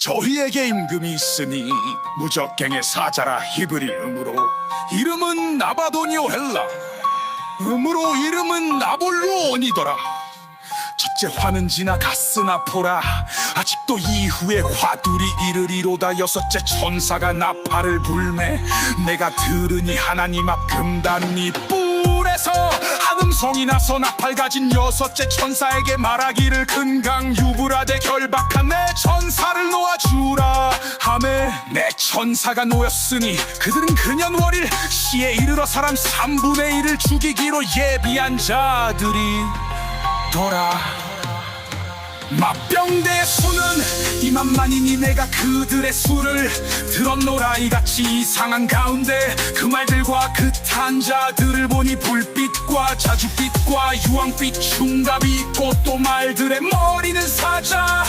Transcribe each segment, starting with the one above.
저희에게 임금이 있으니 무적갱의 사자라 히브리 음으로. 이름은 나바도니오 헬라. 음으로 이름은 나볼로온이더라. 첫째 화는 지나 갔으나 보라. 아직도 이후에 화둘이 이르리로다. 여섯째 천사가 나팔을 불매. 내가 들으니 하나님 앞 금단이 뿔에서 한 음성이 나서 나팔 가진 여섯째 천사에게 말하기를 큰강 유브라데 결박한 내 천사를 놓아주라 하매 내 천사가 놓였으니 그들은 그년 월일 시에 이르러 사람 3분의 1을 죽이기로 예비한 자들이 더라. 맛병대의 수는 이만만이니 내가 그들의 수를 들었노라. 이같이 이상한 가운데 그 말들과 그 탄자들을 보니 불빛과 자줏빛과 유황빛 흉갑이 있고 또 말들의 머리는 사자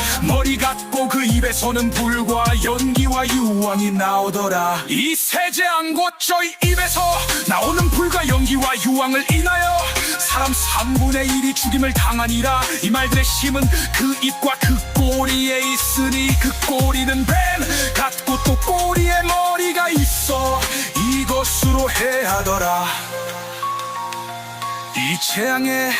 입에서는 불과 연기와 유황이 나오더라. 이 세제한 곳 저희 입에서 나오는 불과 연기와 유황을 인하여 사람 3분의 1이 죽임을 당하니라. 이 말들의 힘은 그 입과 그 꼬리에 있으니 그 꼬리는 뱀 같고 또 꼬리에 머리가 있어 이것으로 해하더라 이 재앙에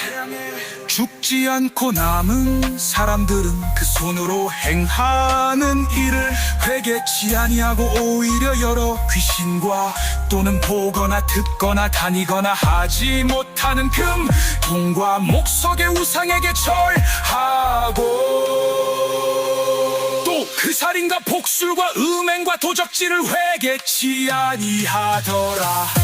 죽지 않고 남은 사람들은 그 손으로 행하는 일을 회개치 아니하고 오히려 여러 귀신과 또는 보거나 듣거나 다니거나 하지 못하는 금, 동과 목석의 우상에게 절하고 또 그 살인과 복술과 음행과 도적질을 회개치 아니하더라